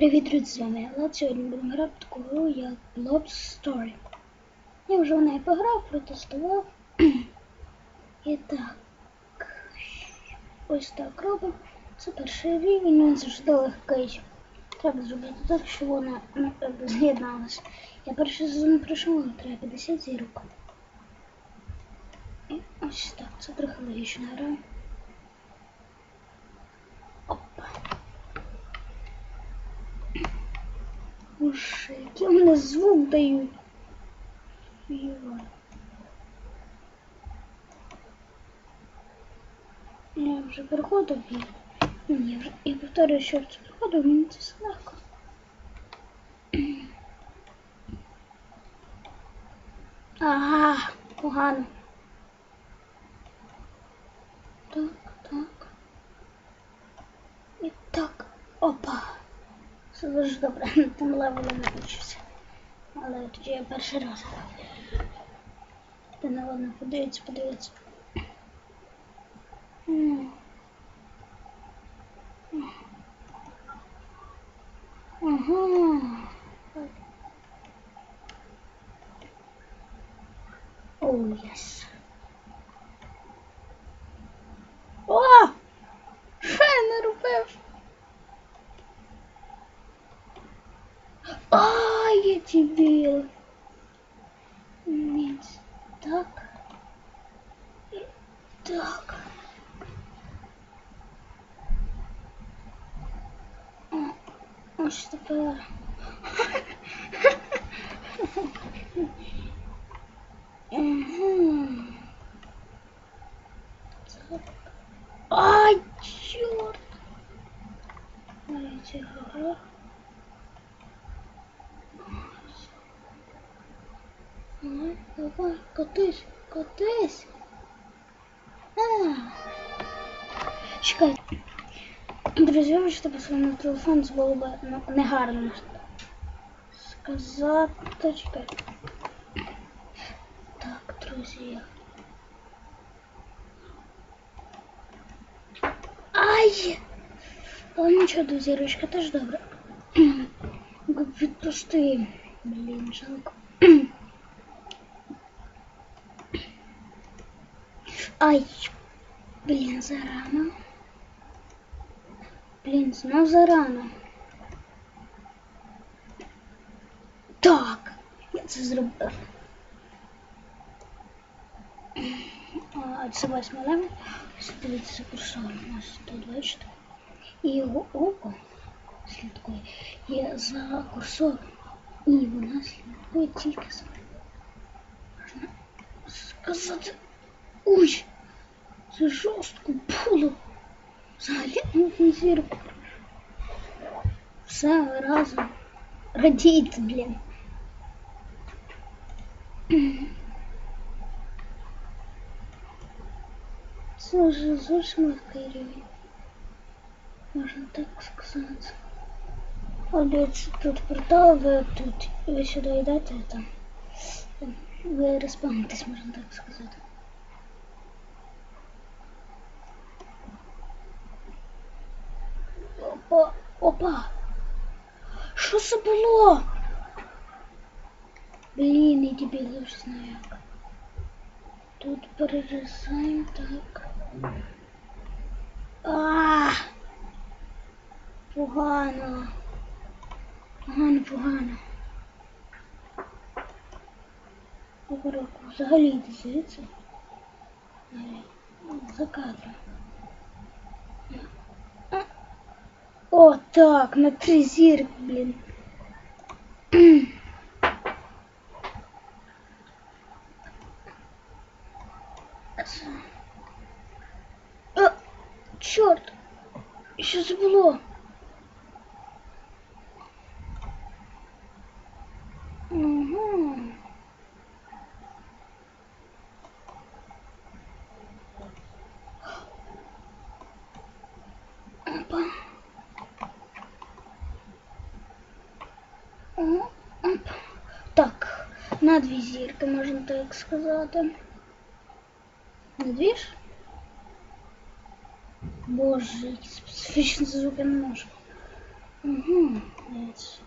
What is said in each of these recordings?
Привіт, друзі, з вами Влад. Сьогодні будемо грати таку гру, як Blob Story. Я вже в неї пограв, протестував. І так. Ось так робимо. Це перший рівень, він завжди легкий. Треба зробити так, щоб вона ну, з'єдналася. Я перший сезон пройшов, але треба 50 зірок. І ось так, це трохи логічно гра. Боже, який вони звук дають. Йой. Я вже переходив і... Ні, я вже... Я повторюю, що це переходив, мені це все легко. Ага, погано. Так, так. І так. Опа. Все дуже добре. Там левел не вивчився. Але тоді я перший раз грав. Та не ладно, подивіться, подивіться. М. Ага. Оу, єс. Ай, я дебил. Нет, так. Так. О, ось тепер. Мгм. Так. Ай, черт! Давайте, ага. Давай, давай, катись, катись. А. Чекай. Друзі, вибачте, бо на телефон це було б ну, негарно сказати. Чекай. Так, друзі. Ай! Але нічого, друзі, ручка теж добре. Відпусти. Блін, жалко. Ай, блін, зарано. Блін, знов зарано. Так, я це зробив. А, це восьмий левел. Ось Дивіться, курсор у нас тут бачите. І його око слідкує є за курсором. І вона слідкує тільки за можна сказати. Ой, це жорстко було. Взагалі не зірку. Все разом. Радійте, блін. Це вже зовсім легкий рівень. Можна так сказати. О, дивіться, тут портал, ви тут, ви сюди йдете, там. Ви респавнитесь, можна так сказати. Опа, опа. Що це було? Блін, я тебе лише знаю як. Тут перерізаємо так. А, погано. Погано, погано. Обороку. Взагалі йди звідси. За кадром. Так, на три зірки, блін. О, чорт! Що це? Угу. Опа. О, оп. Так, на дві зірки, можна так сказати. На дві ж? Боже, які специфічні звуки не можу. Угу, дивіться.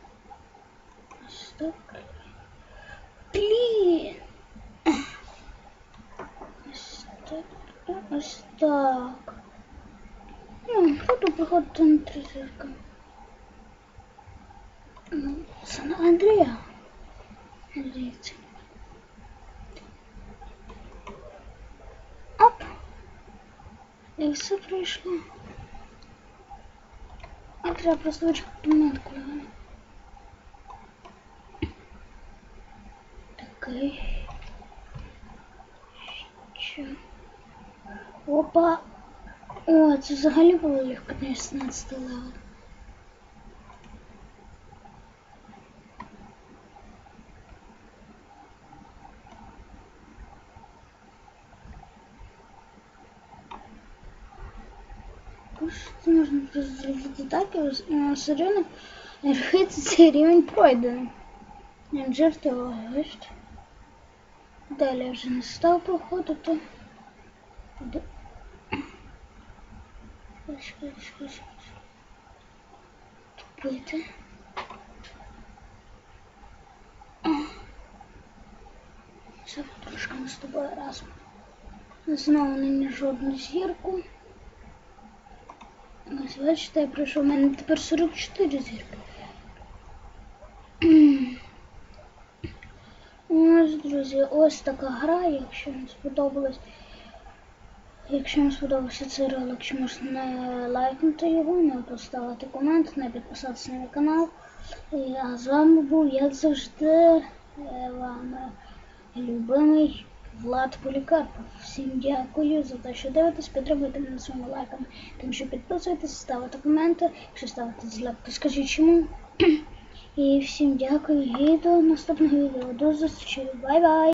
Ось так. Блін! Ось так. Ось так. Ну, буду приходити на три зірки. Ну, це на Андрія. Дивіться. Оп! І все прийшло. А треба просто вичекати монетку. Такий. Що? Опа! О, це взагалі було легко на 16 левел. Це можна просто зробити так, і на сирени рахується цей рівень пройдений. Я жартував, бачите? Далі я вже не став проходити. Д- Чекай, чекай, чекай. Тупити. Все, трошки ми з тобою разом. Знову не жодну зірку. Ось бачите, я пройшов, у мене тепер 44 зірки. Ось, друзі, ось така гра, якщо вам сподобалось. Якщо вам сподобався цей ролик, чи можна не лайкнути його, не поставити комент, не підписатися на мій канал. А з вами був, як завжди, е, вам любимий Влад Полікарпов. Всім дякую за те, що дивитесь, підтримуйте мене своїми лайками. Тим, що підписуєтесь, ставите коменти. Якщо ставите злек, то скажіть чому. І всім дякую і до наступного відео. До зустрічі. Бай-бай!